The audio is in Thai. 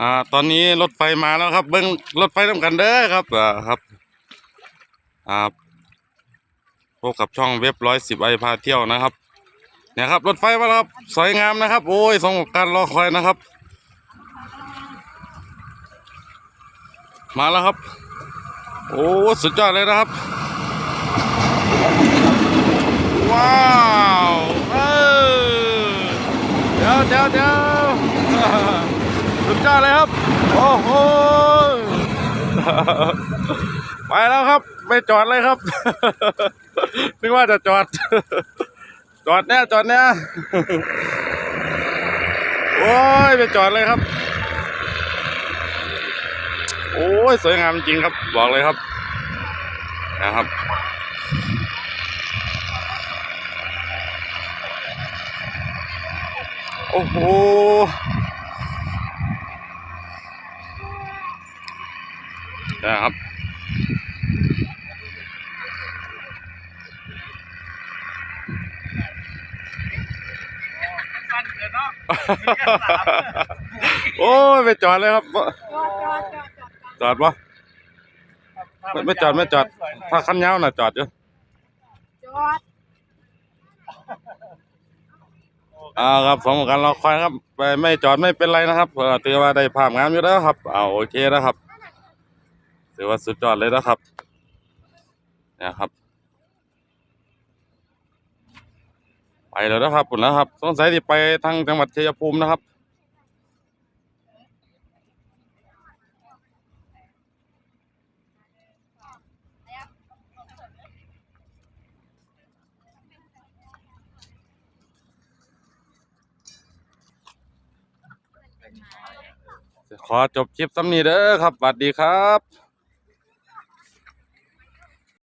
อ่า ตอนนี้รถไฟมาแล้วครับ เบิ้งรถไฟน้ำกันเด้อครับ อ่าครับ อ่าพบกับช่องเว็บร้อยสิบไอพาเที่ยวนะครับ เนี่ยครับ รถไฟมาแล้วครับ สวยงามนะครับ โอ้ยสมกับการรอคอยนะครับ มาแล้วครับ โอ้ สุดยอดเลยนะครับ ว้าวเออเดี๋ยวเดี๋ยวเดี๋ยวสุดยอดเลยครับ โอ้โหไปแล้วครับ ไม่จอดเลยครับ นึกว่าจะจอด จอดแน่จอดแน่โอ้ยไปจอดเลยครับ โอ้ยสวยงามจริงครับ บอกเลยครับนะครับ โอ้โห นะครับ สั้นเกินเนาะโอ้ยไปจอดเลยครับจอดจอดจอดจอดจอดจอดปะไม่ไม่จอดไม่จอด ถ้าคันยาวน่ะจอดอยู่จอด อ่าครับสมกันเราคอยครับไปไม่จอดไม่เป็นไรนะครับเออถือว่าได้ภาพงามอยู่แล้วครับเอาโอเคนะครับถือว่าสุดยอดเลยนะครับเนี่ยครับไปแล้วนะครับปุ่นะครับสงสัยที่ไปทางจังหวัดชัยภูมินะครับ ขอจบคลิปสำนี้เด้อครับสวัสดีครับ